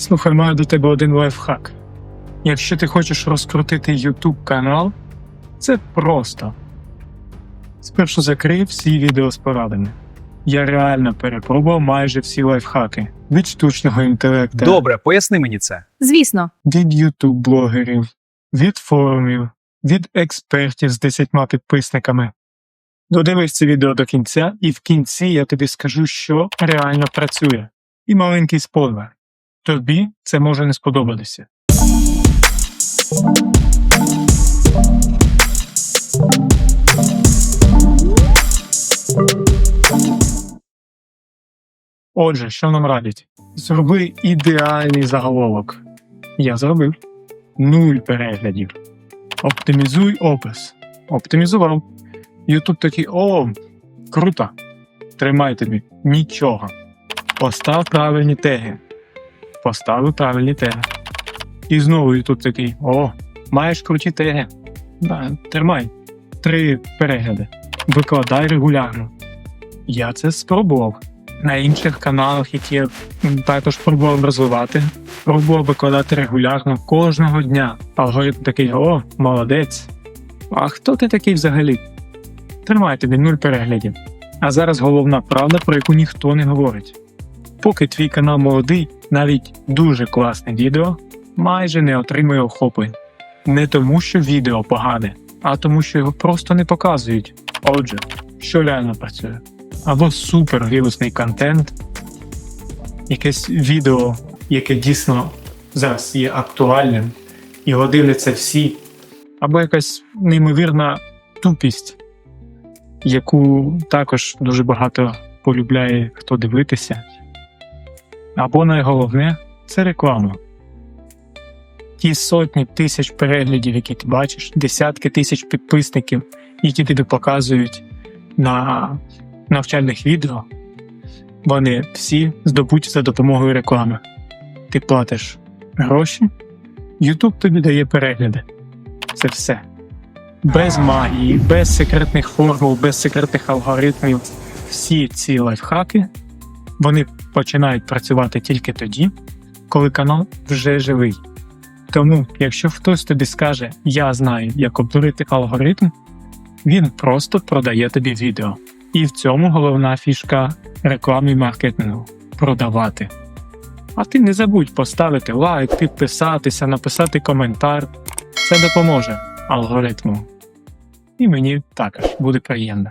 Слухай, маю до тебе один лайфхак. Якщо ти хочеш розкрутити YouTube канал, це просто. Спершу закрий всі відео з порадами. Я реально перепробував майже всі лайфхаки від штучного інтелекту, Добре, поясни мені це. Звісно, від YouTube блогерів, від форумів, від експертів з 10 підписниками. Додивись це відео до кінця, і в кінці я тобі скажу, що реально працює. І маленький спойлер. Тобі це може не сподобатися. Отже, що нам радять? Зроби ідеальний заголовок. Я зробив. Нуль переглядів. Оптимізуй опис. Оптимізував. Ютуб такий: о, круто. Тримай тобі. Нічого. Постав правильні теги. Поставив правильні теги. І знову Ютуб такий: о, маєш круті теги. Да, тримай. Три перегляди. Викладай регулярно. Я це спробував. На інших каналах, які я також пробував розвивати, пробував викладати регулярно кожного дня. Алгоритм такий: о, молодець. А хто ти такий взагалі? Тримай тобі нуль переглядів. А зараз головна правда, про яку ніхто не говорить. Поки твій канал молодий, навіть дуже класне відео майже не отримує охоплень. Не тому, що відео погане, а тому, що його просто не показують. Отже, що реально працює? Або супер вірусний контент, якесь відео, яке дійсно зараз є актуальним, його дивляться всі, або якась неймовірна тупість, яку також дуже багато полюбляє хто дивитися. Або найголовне це реклама. Ті сотні тисяч переглядів, які ти бачиш, десятки тисяч підписників, які тобі показують на навчальних відео, вони всі здобуті за допомогою реклами. Ти платиш гроші, YouTube тобі дає перегляди. Це все. Без магії, без секретних формул, без секретних алгоритмів. Всі ці лайфхаки вони починають працювати тільки тоді, коли канал вже живий. Тому, якщо хтось тобі скаже, я знаю, як обдурити алгоритм, він просто продає тобі відео. І в цьому головна фішка реклами маркетингу продавати. А ти не забудь поставити лайк, підписатися, написати коментар. Це допоможе алгоритму. І мені також буде приємно.